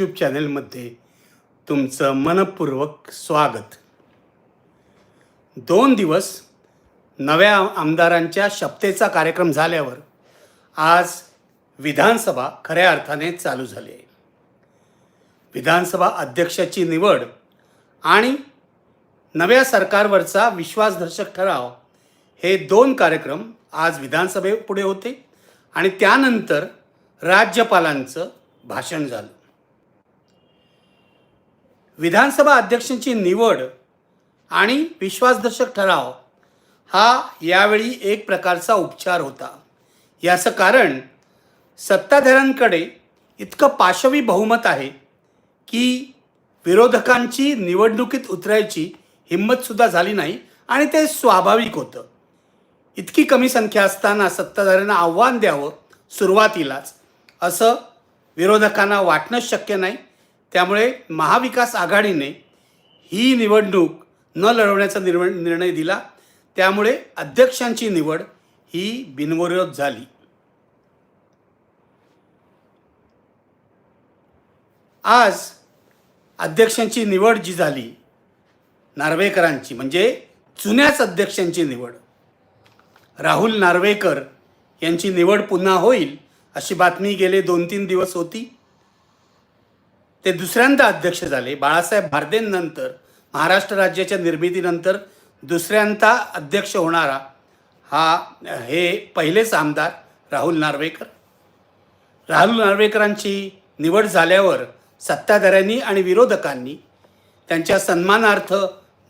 YouTube चॅनेलमध्ये तुमचं मनपूर्वक स्वागत. दोन दिवस नव्या आमदारांच्या शपथेचा कार्यक्रम झाल्यावर आज विधानसभा खऱ्या अर्थाने चालू झाली आहे. विधानसभा अध्यक्षाची निवड आणि नव्या सरकारवरचा विश्वासदर्शक ठराव हे दोन कार्यक्रम आज विधानसभेपुढे होते आणि त्यानंतर राज्यपालांचं भाषण झालं. विधानसभा अध्यक्षांची निवड आणि विश्वासदर्शक ठराव हा यावेळी एक प्रकारचा उपचार होता. याचं कारण सत्ताधाऱ्यांकडे इतकं पाशवी बहुमत आहे की विरोधकांची निवडणुकीत उतरायची हिंमतसुद्धा झाली नाही आणि ते स्वाभाविक होतं. इतकी कमी संख्या असताना सत्ताधाऱ्यांना आव्हान द्यावं सुरुवातीलाच असं विरोधकांना वाटणंच शक्य नाही. त्यामुळे महाविकास आघाडीने ही निवडणूक न लढवण्याचा निर्व निर्णय दिला. त्यामुळे अध्यक्षांची निवड ही बिनविरोध झाली. आज अध्यक्षांची निवड जी झाली नार्वेकरांची म्हणजे जुन्याच अध्यक्षांची निवड राहुल नार्वेकर यांची निवड पुन्हा होईल अशी बातमी गेले दोन तीन दिवस होती. ते दुसऱ्यांदा अध्यक्ष झाले. बाळासाहेब भारदेंनंतर महाराष्ट्र राज्याच्या निर्मितीनंतर दुसऱ्यांदा अध्यक्ष होणारा हा हे पहिलेच आमदार राहुल नार्वेकर. राहुल नार्वेकरांची निवड झाल्यावर सत्ताधाऱ्यांनी आणि विरोधकांनी त्यांच्या सन्मानार्थ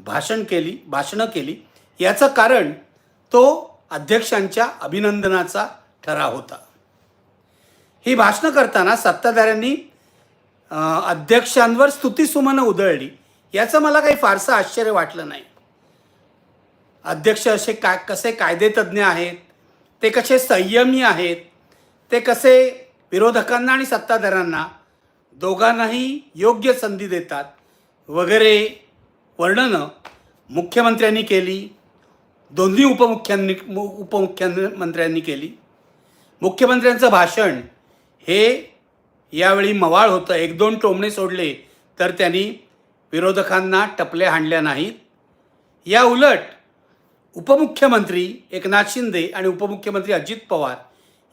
भाषण केली भाषणं केली. याचं कारण तो अध्यक्षांच्या अभिनंदनाचा ठराव होता. ही भाषणं करताना सत्ताधाऱ्यांनी अध्यक्षांवर स्तुतीसुमनं उधळली. याचं मला काही फारसं आश्चर्य वाटलं नाही. अध्यक्ष असे काय कसे कायदेतज्ञ आहेत? ते कसे संयमी आहेत? ते कसे विरोधकांना आणि सत्ताधाऱ्यांना दोघांनाही योग्य संधी देतात? वगैरे वर्णनं मुख्यमंत्र्यांनी केली. दोन्ही उपमुख्यांनी उपमुख्यमंत्र्यांनी केली. मुख्यमंत्र्यांचं भाषण हे यावेळी मवाळ होतं. एक दोन टोमणे सोडले तर त्यांनी विरोधकांना टपल्या हाणल्या नाहीत. या उलट उपमुख्यमंत्री एकनाथ शिंदे आणि उपमुख्यमंत्री अजित पवार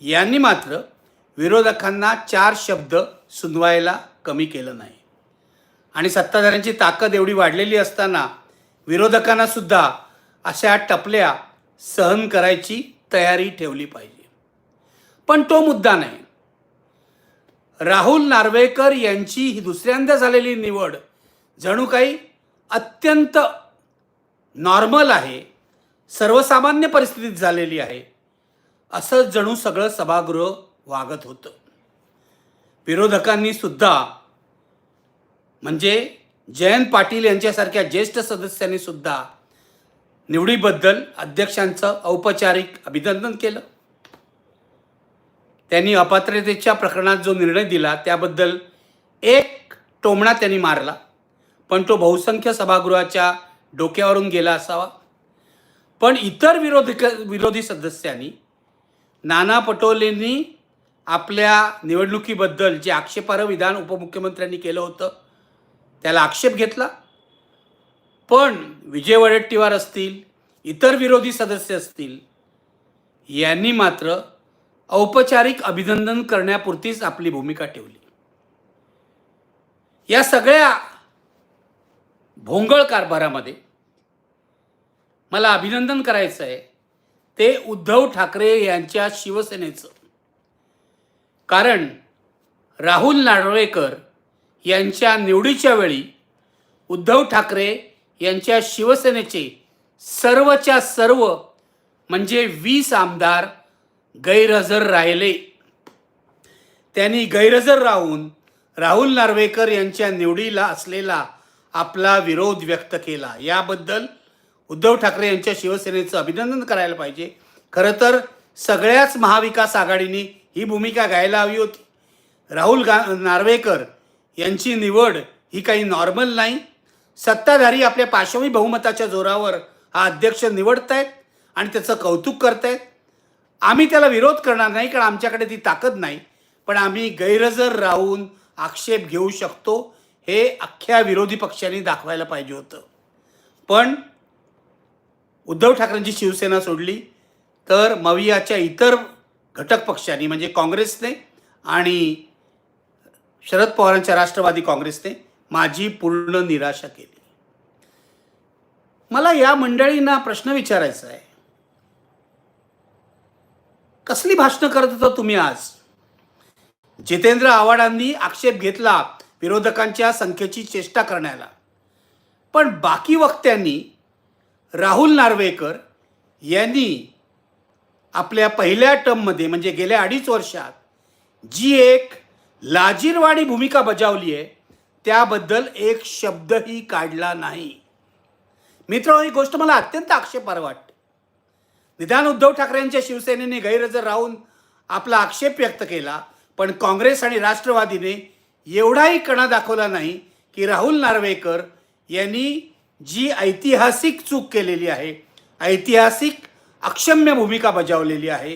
यांनी मात्र विरोधकांना चार शब्द सुनवायला कमी केलं नाही. आणि सत्ताधाऱ्यांची ताकद एवढी वाढलेली असताना विरोधकांना सुद्धा अशा टपल्या सहन करायची तयारी ठेवली पाहिजे. पण तो मुद्दा नाही. राहुल नार्वेकर यांची ही दुसऱ्यांदा झालेली निवड जणू काही अत्यंत नॉर्मल आहे सर्वसामान्य परिस्थितीत झालेली आहे असं जणू सगळं सभागृह वागत होतं. विरोधकांनी सुद्धा म्हणजे जयंत पाटील यांच्यासारख्या ज्येष्ठ सदस्यांनी सुद्धा निवडीबद्दल अध्यक्षांचं औपचारिक अभिनंदन केलं. त्यांनी अपात्रतेच्या प्रकरणात जो निर्णय दिला त्याबद्दल एक टोमणा त्यांनी मारला. पण तो बहुसंख्य सभागृहाच्या डोक्यावरून गेला असावा. पण इतर विरोधक विरोधी सदस्यांनी नाना पटोलेंनी आपल्या निवडणुकीबद्दल जे आक्षेपार्ह विधान उपमुख्यमंत्र्यांनी केलं होतं त्याला आक्षेप घेतला. पण विजय वडेट्टीवार असतील इतर विरोधी सदस्य असतील यांनी मात्र औपचारिक अभिनंदन करण्यापुरतीच आपली भूमिका ठेवली. या सगळ्या भोंगळ कारभारामध्ये मला अभिनंदन करायचं आहे ते उद्धव ठाकरे यांच्या शिवसेनेचं. कारण राहुल नार्वेकर यांच्या निवडीच्या वेळी उद्धव ठाकरे यांच्या शिवसेनेचे सर्वच्या सर्व म्हणजे वीस आमदार गैरहजर राहिले. त्यांनी गैरहजर राहून राहुल नार्वेकर यांच्या निवडीला असलेला आपला विरोध व्यक्त केला. याबद्दल उद्धव ठाकरे यांच्या शिवसेनेचं अभिनंदन करायला पाहिजे. खरं तर सगळ्याच महाविकास आघाडीने ही भूमिका घ्यायला हवी होती. राहुल गा नार्वेकर यांची निवड ही काही नॉर्मल नाही. सत्ताधारी आपल्या पाशवी बहुमताच्या जोरावर हा अध्यक्ष निवडतायत आणि त्याचं कौतुक करतायत. आम्ही त्याला विरोध करणार नाही कारण आमच्याकडे ती ताकद नाही. पण आम्ही गैरहजर राहून आक्षेप घेऊ शकतो हे अख्ख्या विरोधी पक्षांनी दाखवायला पाहिजे होतं. पण उद्धव ठाकरेंची शिवसेना सोडली तर मवियाच्या इतर घटक पक्षांनी म्हणजे काँग्रेसने आणि शरद पवारांच्या राष्ट्रवादी काँग्रेसने माझी पूर्ण निराशा केली. मला या मंडळींना प्रश्न विचारायचा आहे. कसली भाषणं करत होता तुम्ही आज? जितेंद्र आव्हाडांनी आक्षेप घेतला विरोधकांच्या संख्येची चेष्टा करण्याला. पण बाकी वक्त्यांनी राहुल नार्वेकर यांनी आपल्या पहिल्या टर्ममध्ये म्हणजे गेल्या अडीच वर्षात जी एक लाजीरवाणी भूमिका बजावली आहे त्याबद्दल एक शब्दही काढला नाही. मित्र ही गोष्ट मला अत्यंत आक्षेपार्ह वाटते. निदान उद्धव ठाकरेंच्या शिवसेनेने गैरहजर राहून आपला आक्षेप व्यक्त केला पण काँग्रेस आणि राष्ट्रवादीने एवढाही कणा दाखवला नाही की राहुल नार्वेकर यांनी जी ऐतिहासिक चूक केलेली आहे ऐतिहासिक अक्षम्य भूमिका बजावलेली आहे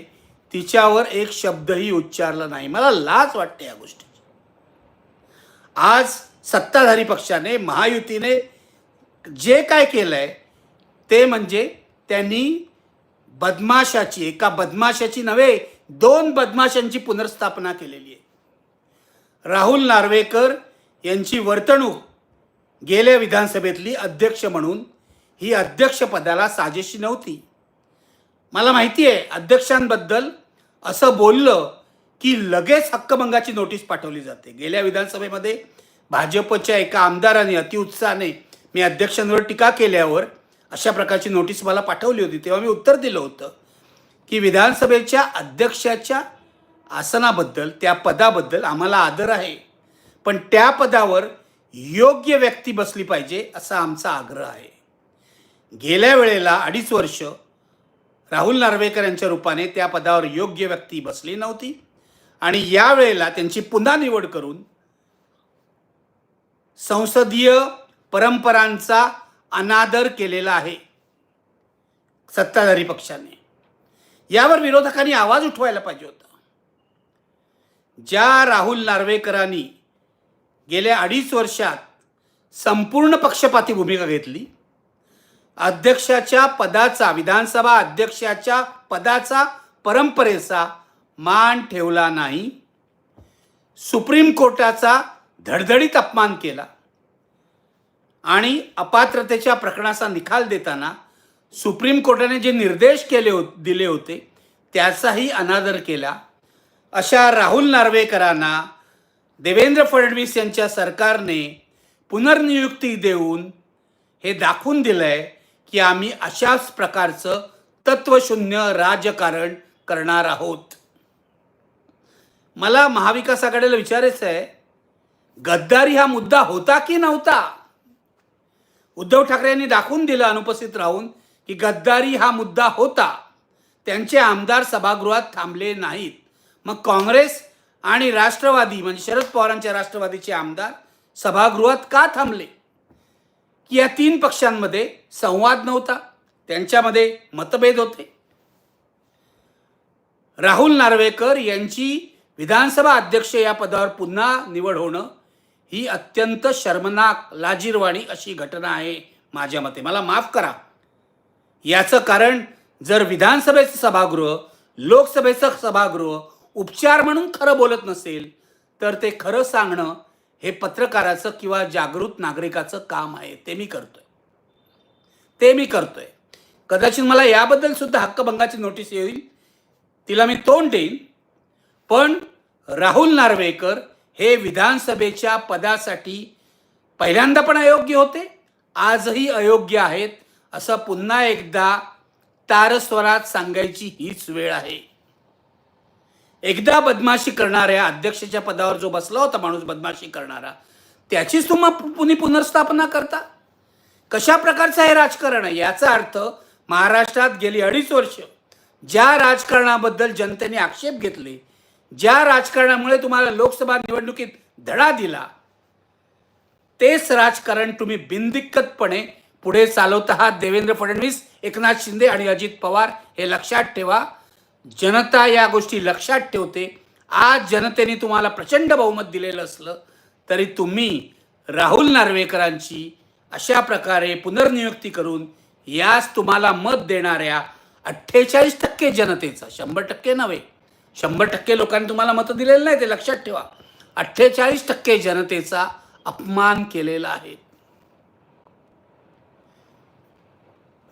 तिच्यावर एक शब्दही उच्चारला नाही. मला लाज वाटते या गोष्टीची. आज सत्ताधारी पक्षाने महायुतीने जे काय केलं आहे ते म्हणजे त्यांनी बदमाशाची एका बदमाशाची नव्हे दोन बदमाशांची पुनर्स्थापना केलेली आहे. राहुल नार्वेकर यांची वर्तणूक गेल्या विधानसभेतली अध्यक्ष म्हणून ही अध्यक्षपदाला साजेशी नव्हती. मला माहिती आहे अध्यक्षांबद्दल असं बोललं की लगेच हक्कभंगाची नोटीस पाठवली जाते. गेल्या विधानसभेमध्ये भाजपच्या एका आमदाराने अतिउत्साहाने मी अध्यक्षांवर टीका केल्यावर अशा प्रकारची नोटीस मला पाठवली होती. तेव्हा मी उत्तर दिलं होतं की विधानसभेच्या अध्यक्षाच्या आसनाबद्दल त्या पदाबद्दल आम्हाला आदर आहे. पण त्या पदावर योग्य व्यक्ती बसली पाहिजे असा आमचा आग्रह आहे. गेल्या वेळेला अडीच वर्ष राहुल नार्वेकर यांच्या रूपाने त्या पदावर योग्य व्यक्ती बसली नव्हती. आणि यावेळेला त्यांची पुन्हा निवड करून संसदीय परंपरांचा अनादर केलेला आहे सत्ताधारी पक्षाने. यावर विरोधकांनी आवाज उठवायला पाहिजे होता. ज्या राहुल नार्वेकरांनी गेल्या अडीच वर्षात संपूर्ण पक्षपाती भूमिका घेतली अध्यक्षाच्या पदाचा विधानसभा अध्यक्षाच्या पदाचा परंपरेचा मान ठेवला नाही सुप्रीम कोर्टाचा धडधडीत अपमान केला आणि अपात्रतेच्या प्रकरणाचा निकाल देताना सुप्रीम कोर्टाने जे निर्देश केले हो दिले होते त्याचाही अनादर केला. अशा राहुल नार्वेकरांना देवेंद्र फडणवीस यांच्या सरकारने पुनर्नियुक्ती देऊन हे दाखवून दिलं आहे की आम्ही अशाच प्रकारचं तत्वशून्य राजकारण करणार आहोत. मला महाविकास आघाडीला विचारायचं आहे गद्दारी हा मुद्दा होता की नव्हता? उद्धव ठाकरे यांनी दाखवून दिलं अनुपस्थित राहून की गद्दारी हा मुद्दा होता. त्यांचे आमदार सभागृहात थांबले नाहीत. मग काँग्रेस आणि राष्ट्रवादी म्हणजे शरद पवारांच्या राष्ट्रवादीचे आमदार सभागृहात का थांबले? की या तीन पक्षांमध्ये संवाद नव्हता. त्यांच्यामध्ये मतभेद होते. राहुल नार्वेकर यांची विधानसभा अध्यक्ष या पदावर पुन्हा निवड होणं ही अत्यंत शर्मनाक लाजीरवाणी अशी घटना आहे माझ्या मते. मला माफ करा. याचं कारण जर विधानसभेचं सभागृह लोकसभेचं सभागृह उपचार म्हणून खरं बोलत नसेल तर ते खरं सांगणं हे पत्रकाराचं किंवा जागृत नागरिकाचं काम आहे. ते मी करतोय. ते मी करतोय. कदाचित मला याबद्दल सुद्धा हक्कभंगाची नोटीस येईल. तिला मी तोंड देईन. पण राहुल नार्वेकर हे विधानसभेच्या पदासाठी पहिल्यांदा पण अयोग्य होते आजही अयोग्य आहेत असं पुन्हा एकदा तारस्वरात सांगायची हीच वेळ आहे. एकदा बदमाशी करणाऱ्या अध्यक्षाच्या पदावर जो बसला होता माणूस बदमाशी करणारा त्याचीच तुम्हा पुन्हा पुनर्स्थापना करता? कशा प्रकारचं हे राजकारण आहे? याचा अर्थ महाराष्ट्रात गेली अडीच वर्ष ज्या राजकारणाबद्दल जनतेने आक्षेप घेतले ज्या राजकारणामुळे तुम्हाला लोकसभा निवडणुकीत धडा दिला तेच राजकारण तुम्ही बिनदिक्कतपणे पुढे चालवत आहात. देवेंद्र फडणवीस एकनाथ शिंदे आणि अजित पवार हे लक्षात ठेवा. जनता या गोष्टी लक्षात ठेवते. आज जनतेने तुम्हाला प्रचंड बहुमत दिलेलं असलं तरी तुम्ही राहुल नार्वेकरांची अशा प्रकारे पुनर्नियुक्ती करून यास तुम्हाला मत देणाऱ्या अठ्ठेचाळीस टक्के जनतेचा शंभर टक्के नव्हे शंभर टक्के लोकांनी तुम्हाला मतं दिलेलं नाही ते लक्षात ठेवा. अठ्ठेचाळीस टक्के जनतेचा अपमान केलेला आहे.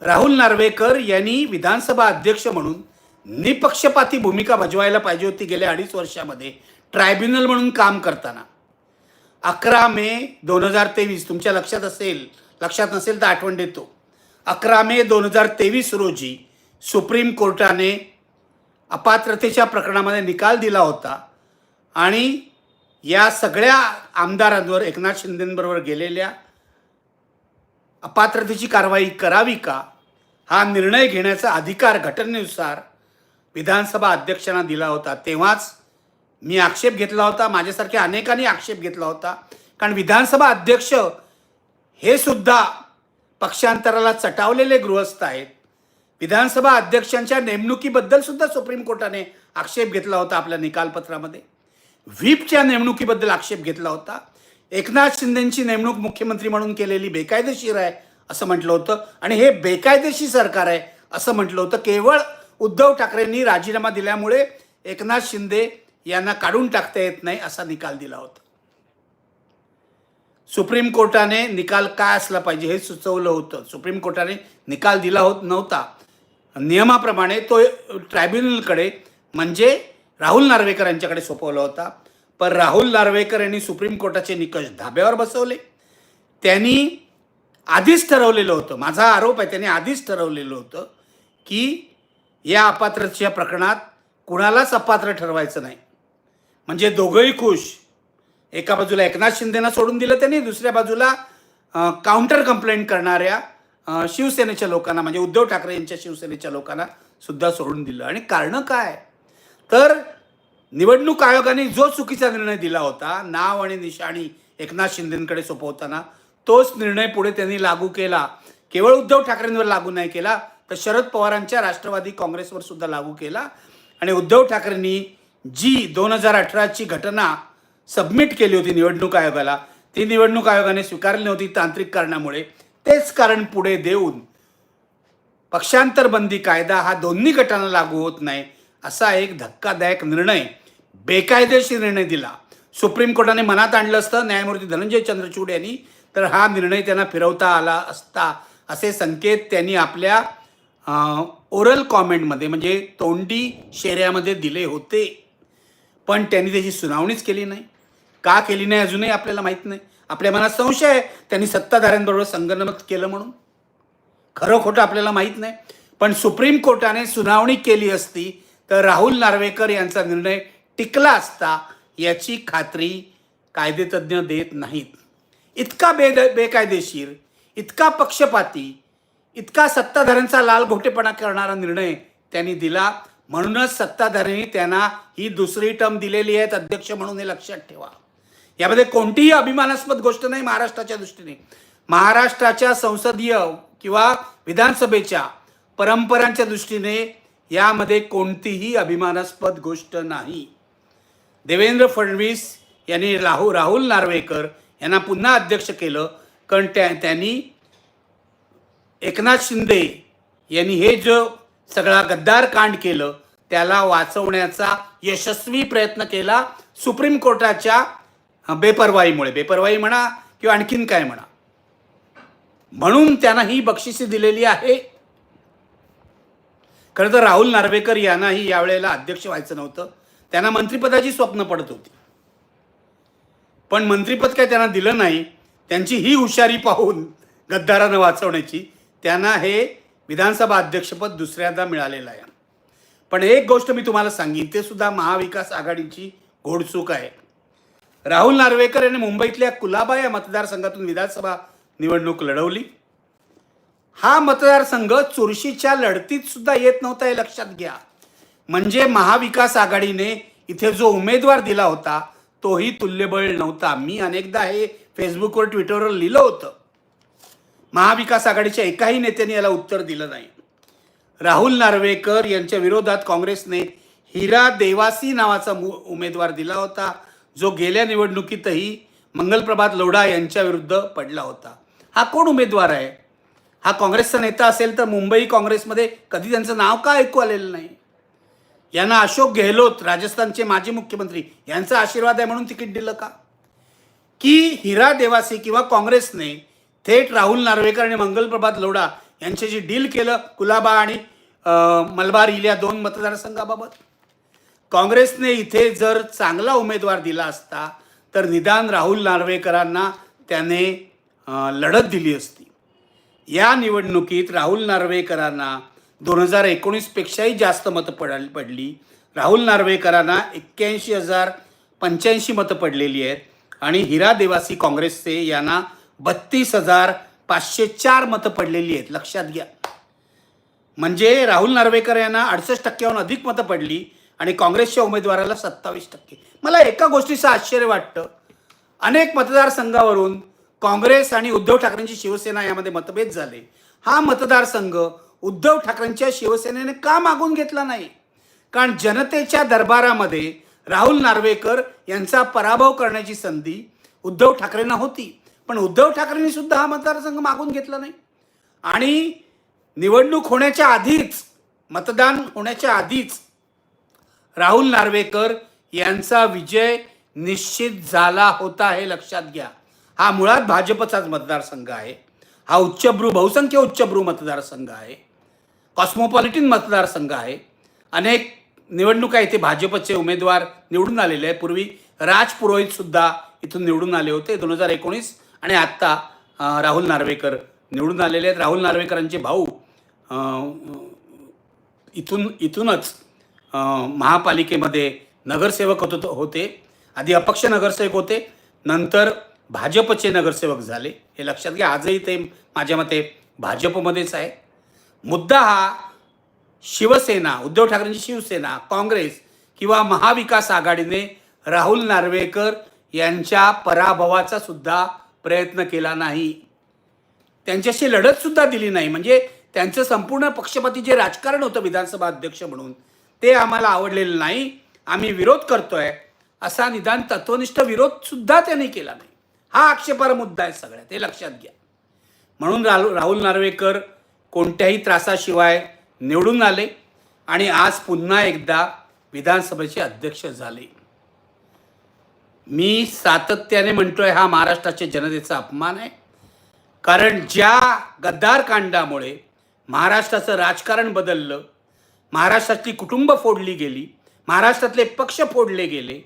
राहुल नार्वेकर यांनी विधानसभा अध्यक्ष म्हणून निपक्षपाती भूमिका बजवायला पाहिजे होती गेल्या अडीच वर्षामध्ये ट्रायब्युनल म्हणून काम करताना. अकरा मे दोन हजार तेवीस तुमच्या लक्षात असेल लक्षात नसेल तर आठवण देतो. अकरा मे दोन हजार तेवीस रोजी सुप्रीम कोर्टाने अपात्रतेच्या प्रकरणामध्ये निकाल दिला होता. आणि या सगळ्या आमदारांवर एकनाथ शिंदेंबरोबर गेलेल्या अपात्रतेची कारवाई करावी का? हा निर्णय घेण्याचा अधिकार घटनेनुसार विधानसभा अध्यक्षांना दिला होता. तेव्हाच मी आक्षेप घेतला होता. माझ्यासारख्या अनेकांनी आक्षेप घेतला होता. कारण विधानसभा अध्यक्ष हे सुद्धा पक्षांतराला चटावलेले गृहस्थ आहेत. विधानसभा अध्यक्षांच्या नेमणुकीबद्दल सुद्धा सुप्रीम कोर्टाने आक्षेप घेतला होता आपल्या निकालपत्रामध्ये. व्हीपच्या नेमणुकीबद्दल आक्षेप घेतला होता. एकनाथ शिंदेची नेमणूक मुख्यमंत्री म्हणून केलेली बेकायदेशीर आहे असं म्हटलं होतं आणि हे बेकायदेशीर सरकार आहे असं म्हटलं होतं. केवळ उद्धव ठाकरेंनी राजीनामा दिल्यामुळे एकनाथ शिंदे यांना काढून टाकता येत नाही असा निकाल दिला होता. सुप्रीम कोर्टाने निकाल काय असला पाहिजे हे सुचवलं होतं. सुप्रीम कोर्टाने निकाल दिला होत नव्हता. नियमाप्रमाणे तो ट्रायब्युनलकडे म्हणजे राहुल नार्वेकर यांच्याकडे सोपवला होता. पण राहुल नार्वेकर यांनी सुप्रीम कोर्टाचे निकष धाब्यावर बसवले. त्यांनी आधीच ठरवलेलं होतं माझा आरोप आहे त्यांनी आधीच ठरवलेलं होतं की या अपात्रच्या प्रकरणात कुणालाच अपात्र ठरवायचं नाही. म्हणजे दोघंही खुश. एका बाजूला एकनाथ शिंदेना सोडून दिलं त्यांनी दुसऱ्या बाजूला काउंटर कंप्लेंट करणाऱ्या शिवसेनेच्या लोकांना म्हणजे उद्धव ठाकरे यांच्या शिवसेनेच्या लोकांना सुद्धा सोडून दिलं. आणि कारणं काय? तर निवडणूक आयोगाने जो चुकीचा निर्णय दिला होता नाव आणि निशाणी एकनाथ शिंदेकडे सोपवताना तोच निर्णय पुढे त्यांनी लागू केला. केवळ उद्धव ठाकरेंवर लागू नाही केला तर शरद पवारांच्या राष्ट्रवादी काँग्रेसवर सुद्धा लागू केला. आणि उद्धव ठाकरेंनी जी दोन हजार अठराची घटना सबमिट केली होती निवडणूक आयोगाला ती निवडणूक आयोगाने स्वीकारली नव्हती तांत्रिक कारणामुळे. तेच कारण पुढे देऊन पक्षांतर बंदी कायदा हा दोन्ही गटांना लागू होत नाही असा एक धक्कादायक निर्णय बेकायदेशीर निर्णय दिला. सुप्रीम कोर्टाने मनात आणलं असतं न्यायमूर्ती धनंजय चंद्रचूड यांनी तर हा निर्णय त्यांना फिरवता आला असता असे संकेत त्यांनी आपल्या ओरल कॉमेंटमध्ये म्हणजे तोंडी शेऱ्यामध्ये दिले होते. पण त्यांनी त्याची सुनावणीच केली नाही. का केली नाही अजूनही आपल्याला माहीत नाही. आपल्या मनात संशय आहे. त्यांनी सत्ताधाऱ्यांबरोबर संगणमत केलं म्हणून. खरं खोटं आपल्याला माहीत नाही. पण सुप्रीम कोर्टाने सुनावणी केली असती तर राहुल नार्वेकर यांचा निर्णय टिकला असता याची खात्री कायदेतज्ञ देत नाहीत. इतका बेद बेकायदेशीर इतका पक्षपाती इतका सत्ताधाऱ्यांचा लालघोटेपणा करणारा निर्णय त्यांनी दिला. म्हणूनच सत्ताधाऱ्यांनी त्यांना ही दुसरी टर्म दिलेली आहे अध्यक्ष म्हणून हे लक्षात ठेवा. यामध्ये कोणतीही अभिमानास्पद गोष्ट नाही महाराष्ट्राच्या दृष्टीने. महाराष्ट्राच्या संसदीय किंवा विधानसभेच्या परंपरांच्या दृष्टीने यामध्ये कोणतीही अभिमानास्पद गोष्ट नाही. देवेंद्र फडणवीस यांनी राहू राहुल नार्वेकर यांना पुन्हा अध्यक्ष केलं कारण त्या त्यांनी एकनाथ शिंदे यांनी हे जो सगळा गद्दार कांड केलं त्याला वाचवण्याचा यशस्वी प्रयत्न केला. सुप्रीम कोर्टाच्या बेपरवाईमुळे बेपरवाई म्हणा किंवा आणखीन काय म्हणा. म्हणून त्यांना ही बक्षिसे दिलेली आहे. खरं तर राहुल नार्वेकर यांनाही यावेळेला अध्यक्ष व्हायचं नव्हतं. त्यांना मंत्रिपदाची स्वप्न पडत होती. पण मंत्रिपद काय त्यांना दिलं नाही त्यांची ही हुशारी पाहून गद्दारानं वाचवण्याची त्यांना हे विधानसभा अध्यक्षपद दुसऱ्यांदा मिळालेलं आहे. पण एक गोष्ट मी तुम्हाला सांगेन ते सुद्धा महाविकास आघाडीची घोडचूक आहे. राहुल नार्वेकर यांनी मुंबईतल्या कुलाबा या मतदारसंघातून विधानसभा निवडणूक लढवली. हा मतदारसंघ चुरशीच्या लढतीत सुद्धा येत नव्हता हे लक्षात घ्या. म्हणजे महाविकास आघाडीने इथे जो उमेदवार दिला होता तोही तुल्यबळ नव्हता. मी अनेकदा हे फेसबुकवर ट्विटरवर लिहिलं होतं. महाविकास आघाडीच्या एकाही नेत्याने याला उत्तर दिलं नाही. राहुल नार्वेकर यांच्या विरोधात काँग्रेसने हिरा देवासी नावाचा मु- उमेदवार दिला होता. जो गेल्या निवडणुकीतही मंगलप्रभात लोढा यांच्याविरुद्ध पडला होता. हा कोण उमेदवार आहे? हा काँग्रेसचा नेता असेल तर मुंबई काँग्रेसमध्ये कधी त्यांचं नाव का ऐकू आलेलं नाही? यांना अशोक गेहलोत राजस्थानचे माजी मुख्यमंत्री यांचा आशीर्वाद आहे म्हणून तिकीट दिलं का? की हिरा देवासी किंवा काँग्रेसने थेट राहुल नार्वेकर आणि मंगलप्रभात लोढा यांच्याशी डील केलं कुलाबा आणि मलबार हिल या दोन मतदारसंघाबाबत? काँग्रेसने इथे जर चांगला उमेदवार दिला असता तर निदान राहुल नार्वेकरांना त्याने लढत दिली असती. या निवडणुकीत राहुल नार्वेकरांना दोन हजार एकोणीसपेक्षाही जास्त मतं पडाल पडली. राहुल नार्वेकरांना एक्क्याऐंशी हजार पंच्याऐंशी मतं पडलेली आहेत. आणि हिरा देवासी काँग्रेसचे यांना बत्तीस हजार पाचशे चार मतं पडलेली आहेत. लक्षात घ्या. म्हणजे राहुल नार्वेकर यांना अडसष्ट टक्क्याहून अधिक मतं पडली. आणि काँग्रेसच्या उमेदवाराला सत्तावीस टक्के. मला एका गोष्टीचं आश्चर्य वाटतं. अनेक मतदारसंघावरून काँग्रेस आणि उद्धव ठाकरेंची शिवसेना यामध्ये मतभेद झाले. हा मतदारसंघ उद्धव ठाकरेंच्या शिवसेनेने का मागून घेतला नाही? कारण जनतेच्या दरबारामध्ये राहुल नार्वेकर यांचा पराभव करण्याची संधी उद्धव ठाकरेंना होती. पण उद्धव ठाकरेंनी सुद्धा हा मतदारसंघ मागून घेतला नाही. आणि निवडणूक होण्याच्या आधीच मतदान होण्याच्या आधीच राहुल नार्वेकर यांचा विजय निश्चित झाला होता हे लक्षात घ्या. हा मुळात भाजपचाच मतदारसंघ आहे. हा उच्चभ्रू बहुसंख्य उच्चभ्रू मतदारसंघ आहे. कॉस्मोपॉलिटन मतदारसंघ आहे. अनेक निवडणुका इथे भाजपचे उमेदवार निवडून आलेले आहे पूर्वी राज पुरोहितसुद्धा इथून निवडून आले होते. दोन हजार एकोणीस आणि आत्ता राहुल नार्वेकर निवडून आलेले आहेत. राहुल नार्वेकरांचे भाऊ इथून इथूनच महापालिकेमध्ये नगरसेवक होत होते. आधी अपक्ष नगरसेवक होते. नंतर भाजपचे नगरसेवक झाले. हे लक्षात घ्या आजही ते माझ्या मते भाजपमध्येच आहे. मुद्दा हा शिवसेना उद्धव ठाकरेंची शिवसेना काँग्रेस किंवा महाविकास आघाडीने राहुल नार्वेकर यांच्या पराभवाचा सुद्धा प्रयत्न केला नाही. त्यांच्याशी लढतसुद्धा दिली नाही. म्हणजे त्यांचं संपूर्ण पक्षपाती जे राजकारण होतं विधानसभा अध्यक्ष म्हणून ते आम्हाला आवडलेलं नाही. आम्ही विरोध करतोय. असा निदान तत्वनिष्ठ विरोध सुद्धा त्यांनी केला नाही. हा आक्षेपार मुद्दा आहे सगळ्यात. हे लक्षात घ्या. म्हणून राहुल राहुल नार्वेकर कोणत्याही त्रासाशिवाय निवडून आले आणि आज पुन्हा एकदा विधानसभेचे अध्यक्ष झाले. मी सातत्याने म्हणतोय हा महाराष्ट्राच्या जनतेचा अपमान आहे. कारण ज्या गद्दार कांडामुळे महाराष्ट्राचं राजकारण बदललं महाराष्ट्रातली कुटुंब फोडली गेली महाराष्ट्रातले पक्ष फोडले गेले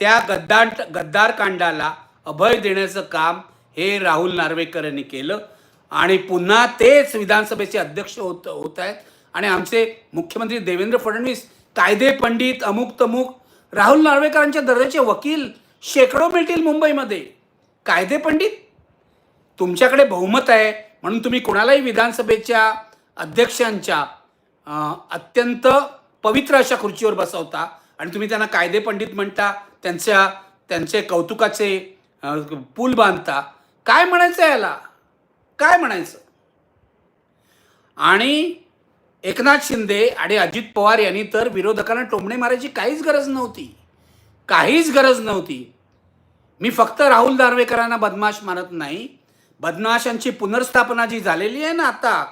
त्या गद्दार गद्दार कांडाला अभय देण्याचं काम हे राहुल नार्वेकर यांनी केलं. आणि पुन्हा तेच विधानसभेचे अध्यक्ष होत होत आहेत. आणि आमचे मुख्यमंत्री देवेंद्र फडणवीस कायदे पंडित अमुक तमुक राहुल नार्वेकरांच्या दर्जाचे वकील शेकडो मिळतील मुंबईमध्ये. कायदे पंडित तुमच्याकडे बहुमत आहे म्हणून तुम्ही कोणालाही विधानसभेच्या अध्यक्षांच्या अत्यंत पवित्र अशा खुर्चीवर बसवता आणि तुम्ही त्यांना कायदे पंडित म्हणता त्यांच्या त्यांचे कौतुकाचे पूल बांधता. काय म्हणायचं याला? काय म्हणायचं? आणि एकनाथ शिंदे आणि अजित पवार यांनी तर विरोधकांना टोमणे मारायची काहीच गरज नव्हती. काहीच गरज नव्हती. मी फक्त राहुल दारवेकरांना बदमाश मानत नाही. बदमाशांची पुनर्स्थापना जी झालेली आहे ना आता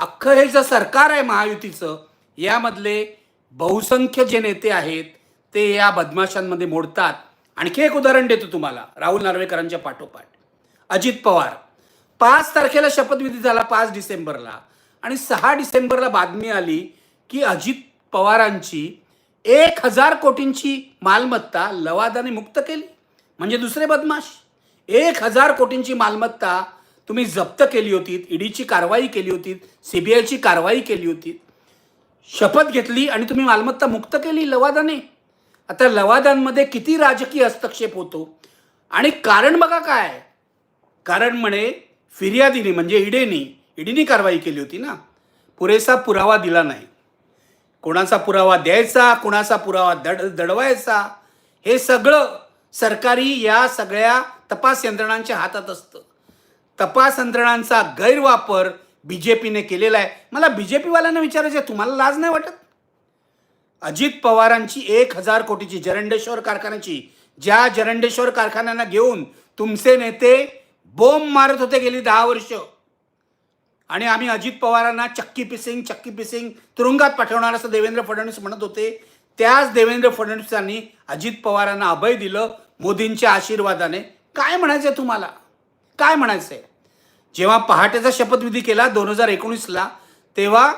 अख्खं हे जे सरकार आहे महायुतीचं यामधले बहुसंख्य जे नेते आहेत ते या बदमाशांमध्ये मोडतात. आणखी एक उदाहरण देतो तुम्हाला राहुल नार्वेकरांच्या पाठोपाठ. अजित पवार. पाच तारखेला शपथविधी झाला पाच डिसेंबरला. आणि सहा डिसेंबरला बातमी आली की अजित पवारांची एक हजार कोटींची मालमत्ता लवादाने मुक्त केली. म्हणजे दुसरे बदमाश. एक हजार कोटींची मालमत्ता तुम्ही जप्त केली होती ईडीची कारवाई केली होती सीबीआयची कारवाई केली होती. शपथ घेतली आणि तुम्ही मालमत्ता मुक्त केली लवादाने. आता लवादांमध्ये किती राजकीय हस्तक्षेप होतो? आणि कारण बघा काय? कारण म्हणे फिर्यादीने म्हणजे ईडेनी ईडीने कारवाई केली होती ना. पुरेसा पुरावा दिला नाही. कोणाचा पुरावा द्यायचा कोणाचा पुरावा दड दडवायचा हे सगळं सरकारी या सगळ्या तपास यंत्रणांच्या हातात असतं. तपास यंत्रणांचा गैरवापर बी जे पीने केलेला आहे. मला बी जे पीवाल्यांना विचारायचं आहे, तुम्हाला लाज नाही वाटत? अजित पवारांची एक हजार कोटीची जरंडेश्वर कारखान्याची ज्या जरंडेश्वर कारखान्यांना घेऊन तुमचे नेते बोंब मारत होते गेली दहा वर्ष. आणि आम्ही अजित पवारांना चक्की पिसिंग चक्की पिसिंग तुरुंगात पाठवणार असं देवेंद्र फडणवीस म्हणत होते. त्याच देवेंद्र फडणवीसांनी अजित पवारांना अभय दिलं मोदींच्या आशीर्वादाने. काय म्हणायचंय तुम्हाला? काय म्हणायचं आहे जेव्हा पहाटेचा शपथविधी केला दोन हजार एकोणीसला तेव्हा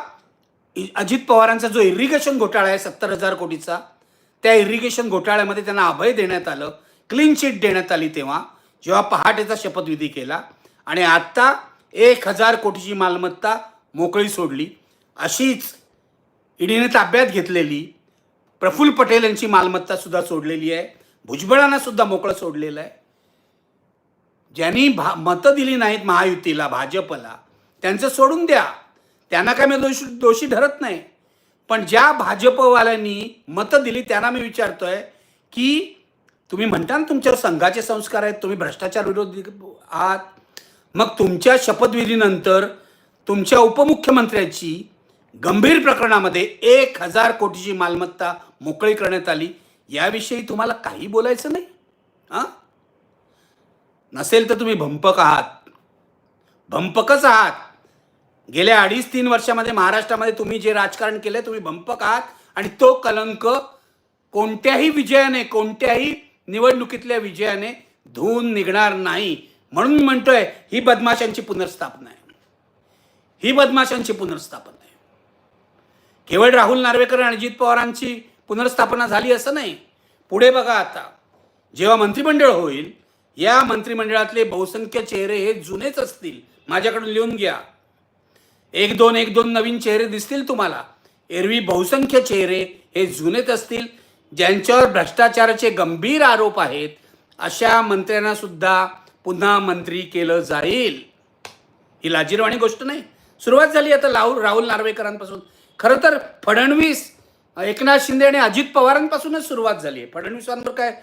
अजित पवारांचा जो इरिगेशन घोटाळा आहे सत्तर हजार कोटीचा त्या इरिगेशन घोटाळ्यामध्ये त्यांना अभय देण्यात आलं क्लीन चिट देण्यात आली तेव्हा जेव्हा पहाटेचा शपथविधी केला आणि आत्ता एक हजार कोटीची मालमत्ता मोकळी सोडली. अशीच ईडीने ताब्यात घेतलेली प्रफुल्ल पटेल यांची मालमत्ता सुद्धा सोडलेली आहे. भुजबळांना सुद्धा मोकळं सोडलेलं आहे. ज्यांनी भा मतं दिली नाहीत महायुतीला भाजपला त्यांचं सोडून द्या. त्यांना काय मी दोषी दोषी ठरत नाही. पण ज्या भाजपवाल्यांनी मतं दिली त्यांना मी विचारतोय की तुम्ही म्हणता ना तुमच्यावर संघाचे संस्कार आहेत तुम्ही भ्रष्टाचार विरोधी आहात. मग तुमच्या शपथविधीनंतर तुमच्या उपमुख्यमंत्र्याची गंभीर प्रकरणामध्ये एक हजार कोटीची मालमत्ता मोकळी करण्यात आली. याविषयी तुम्हाला काही बोलायचं नाही? हां? नसेल तर तुम्ही भंपक आहात. भंपकच आहात. गेल्या अडीच तीन वर्षामध्ये महाराष्ट्रामध्ये तुम्ही जे राजकारण केलं तुम्ही भंपक आहात. आणि तो कलंक कोणत्याही विजयाने कोणत्याही निवडणुकीतल्या विजयाने धुवून निघणार नाही. म्हणून म्हणतोय ही बदमाशांची पुनर्स्थापना आहे. ही बदमाशांची पुनर्स्थापना आहे. केवळ राहुल नार्वेकर आणि अजित पवारांची पुनर्स्थापना झाली असं नाही. पुढे बघा आता. जेव्हा मंत्रिमंडळ होईल या मंत्रिमंडळातले बहुसंख्य चेहरे हे जुनेच असतील. माझ्याकडून लिहून घ्या. एक दोन एक दोन नवीन चेहरे दिसतील तुम्हाला. एरवी बहुसंख्य चेहरे हे जुनेच असतील. ज्यांच्यावर भ्रष्टाचाराचे गंभीर आरोप आहेत अशा मंत्र्यांना सुद्धा पुन्हा मंत्री केलं जाईल. ही लाजीरवाणी गोष्ट नाही. सुरुवात झाली आता राहुल राहुल नार्वेकरांपासून. खरं तर फडणवीस एकनाथ शिंदे आणि अजित पवारांपासूनच सुरुवात झाली आहे. फडणवीसांवर काय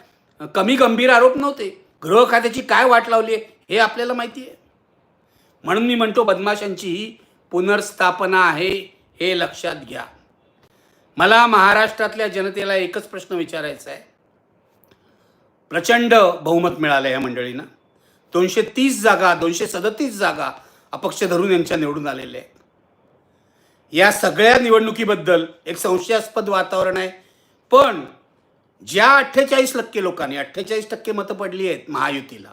कमी गंभीर आरोप नव्हते. गृह खात्याची काय वाट लावली आहे हे आपल्याला माहिती आहे. म्हणून मी म्हणतो बदमाशांची ही पुनर्स्थापना आहे हे लक्षात घ्या. मला महाराष्ट्रातल्या जनतेला एकच प्रश्न विचारायचा आहे. प्रचंड बहुमत मिळालं या मंडळीनं. दोनशे तीस जागा दोनशे सदतीस जागा अपक्ष धरून यांच्या निवडून आलेल्या आहेत. या सगळ्या निवडणुकीबद्दल एक संशयास्पद वातावरण आहे. पण ज्या अठ्ठेचाळीस टक्के लोकांनी अठ्ठेचाळीस टक्के मतं पडली आहेत महायुतीला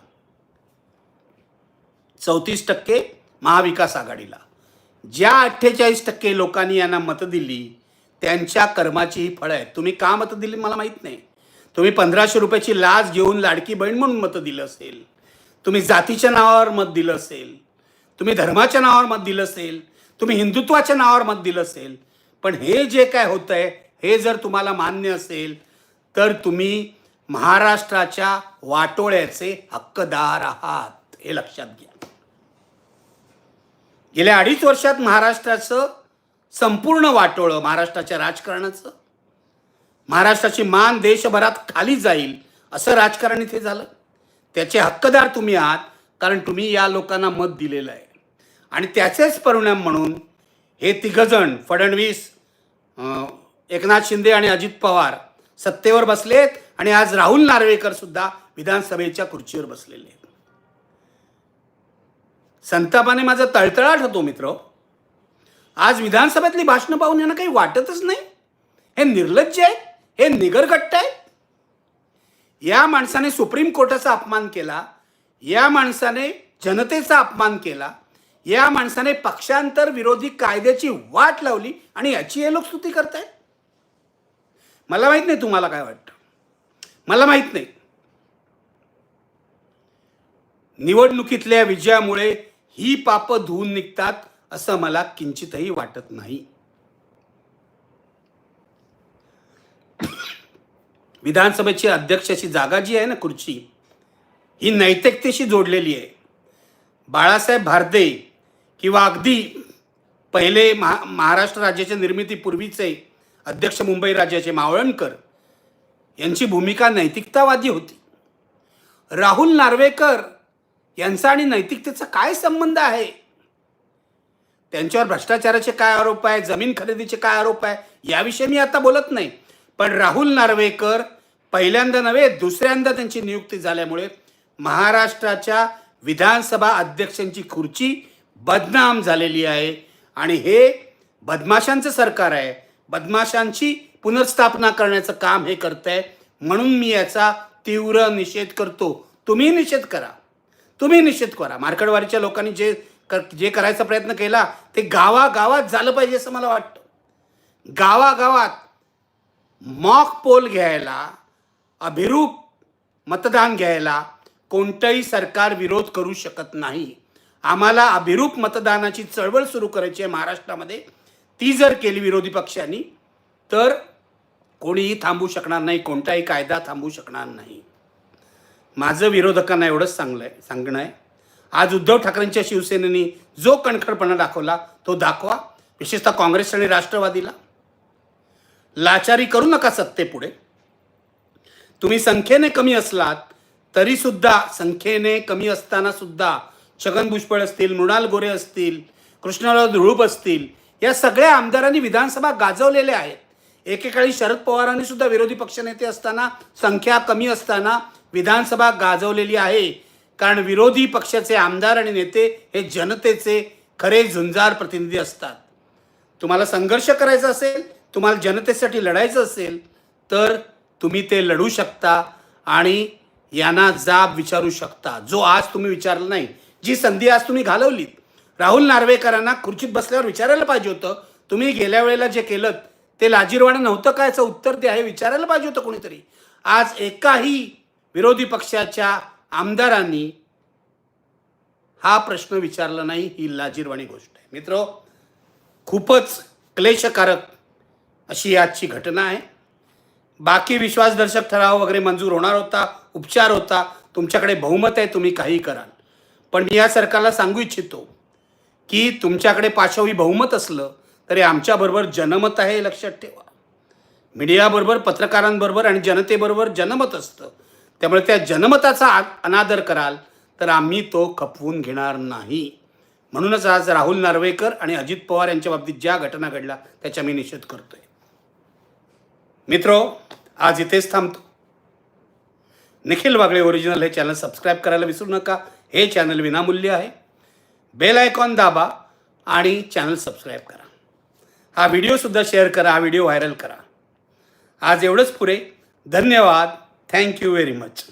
चौतीस टक्के महाविकास आघाडीला. ज्या अठ्ठेचाळीस टक्के लोकांनी यांना मतं दिली त्यांच्या कर्माची ही फळं आहेत. तुम्ही का मतं दिली मला माहीत नाही. तुम्ही पंधराशे रुपयाची लाच घेऊन लाडकी बहीण म्हणून मतं दिलं असेल. तुम्ही जातीच्या नावावर मत दिलं असेल. तुम्ही धर्माच्या नावावर मत दिलं असेल. तुम्ही हिंदुत्वाच्या नावावर मत दिलं असेल. पण हे जे काय होतं आहे हे जर तुम्हाला मान्य असेल तर तुम्ही महाराष्ट्राच्या वाटोळ्याचे हक्कदार आहात हे लक्षात घ्या. गेल्या अडीच वर्षात महाराष्ट्राचं संपूर्ण वाटोळं महाराष्ट्राच्या राजकारणाचं महाराष्ट्राची मान देशभरात खाली जाईल असं राजकारण इथे झालं. त्याचे हक्कदार तुम्ही आहात कारण तुम्ही या लोकांना मत दिलेलं आहे. आणि त्याचेच परिणाम म्हणून हे तिघजण फडणवीस अं, एकनाथ शिंदे आणि अजित पवार सत्तेवर बसलेत आणि आज राहुल नार्वेकर सुद्धा विधानसभेच्या खुर्चीवर बसलेले आहेत. संतापाने माझा तळतळाट होतो मित्र. आज विधानसभेतली भाषणं पाहून यांना काही वाटतच नाही. हे निर्लज्ज आहे हे निगरगट्ट आहे या माणसाने सुप्रीम कोर्टाचा अपमान केला या माणसाने जनतेचा अपमान केला या माणसाने पक्षांतर विरोधी कायद्याची वाट लावली आणि याची हे लोक स्तुती करतायत. मला माहीत नाही तुम्हाला काय वाटतं. मला माहीत नाही. निवडणुकीतल्या विजयामुळे ही पापं धुवून निघतात असं मला किंचितही वाटत नाही. विधानसभेची अध्यक्षाची जागा जी आहे ना खुर्ची ही नैतिकतेशी जोडलेली आहे. बाळासाहेब भारदे किंवा अगदी पहिले महा महाराष्ट्र राज्याच्या निर्मितीपूर्वीचे अध्यक्ष मुंबई राज्याचे मावळणकर यांची भूमिका नैतिकतावादी होती. राहुल नार्वेकर यांचा आणि नैतिकतेचा काय संबंध आहे? त्यांच्यावर भ्रष्टाचाराचे काय आरोप आहे? जमीन खरेदीचे काय आरोप आहे? याविषयी मी आता बोलत नाही. पण राहुल नार्वेकर पहिल्यांदा नव्हे दुसऱ्यांदा त्यांची नियुक्ती झाल्यामुळे महाराष्ट्राच्या विधानसभा अध्यक्षांची खुर्ची बदनाम झालेली आहे. आणि हे बदमाशांचं सरकार आहे. बदमाशांची पुनर्स्थापना करण्याचं काम हे करत आहे म्हणून मी याचा तीव्र निषेध करतो. तुम्ही निषेध करा. तुम्ही निषेध करा. मार्कडवाडीच्या लोकांनी जे कर जे करायचा प्रयत्न केला ते गावागावात झालं पाहिजे असं मला वाटतं. गावागावात मॉक पोल घ्यायला अभिरूप मतदान घ्यायला कोणतंही सरकार विरोध करू शकत नाही. आम्हाला अभिरूप मतदानाची चळवळ सुरू करायची आहे महाराष्ट्रामध्ये. ती जर केली विरोधी पक्षांनी तर कोणीही थांबू शकणार नाही कोणताही कायदा थांबू शकणार नाही. माझं विरोधकांना एवढंच चांगलं आहे सांगणं आहे आज उद्धव ठाकरेंच्या शिवसेनेने जो कणखडपणा दाखवला तो दाखवा विशेषतः काँग्रेस आणि राष्ट्रवादीला. लाचारी करू नका सत्तेपुढे. तुम्ही संख्येने कमी असलात तरी सुद्धा संख्येने कमी असताना सुद्धा छगन भुजबळ असतील मृणाल गोरे असतील कृष्णराव धुळूप असतील या सगळ्या आमदारांनी विधानसभा गाजवलेल्या आहेत. एकेकाळी शरद पवारांनी सुद्धा विरोधी पक्षनेते असताना संख्या कमी असताना विधानसभा गाजवलेली आहे. कारण विरोधी पक्षाचे आमदार आणि नेते हे जनतेचे खरे झुंजार प्रतिनिधी असतात. तुम्हाला संघर्ष करायचा असेल तुम्हाला जनतेसाठी लढायचं असेल तर तुम्ही ते लढू शकता आणि यांना जाब विचारू शकता. जो आज तुम्ही विचारला नाही जी संधी आज तुम्ही घालवलीत राहुल नार्वेकरांना खुर्चीत बसल्यावर विचारायला पाहिजे होतं. तुम्ही गेल्या वेळेला जे केलं ते लाजीरवाणं नव्हतं काय याचं उत्तर ते आहे? विचारायला पाहिजे होतं कोणीतरी. आज एकाही विरोधी पक्षाच्या आमदारांनी हा प्रश्न विचारला नाही ही लाजीरवाणी गोष्ट आहे. मित्र खूपच क्लेशकारक अशी आजची घटना आहे. बाकी विश्वासदर्शक ठराव वगैरे मंजूर होणार होता उपचार होता. तुमच्याकडे बहुमत आहे तुम्ही काही कराल. पण मी या सरकारला सांगू इच्छितो की तुमच्याकडे पाचवी बहुमत असलं तरी आमच्याबरोबर जनमत आहे हे लक्षात ठेवा. मीडियाबरोबर पत्रकारांबरोबर आणि जनतेबरोबर जनमत असतं. त्यामुळे त्या जनमताचा आ- अनादर कराल तर आम्ही तो खपवून घेणार नाही. म्हणूनच आज राहुल नार्वेकर आणि अजित पवार यांच्या बाबतीत ज्या घटना घडल्या त्याचा मी निषेध करतोय. मित्रो आज इथेच थांबतो. निखिल वागळे ओरिजिनल हे चॅनल सबस्क्राईब करायला विसरू नका. हे चॅनल विनामूल्य आहे. बेल आयकॉन दाबा आणि चॅनल सबस्क्राईब करा. हा व्हिडिओसुद्धा शेअर करा हा व्हिडिओ व्हायरल करा. आज एवढंच पुरे धन्यवाद. Thank you very much.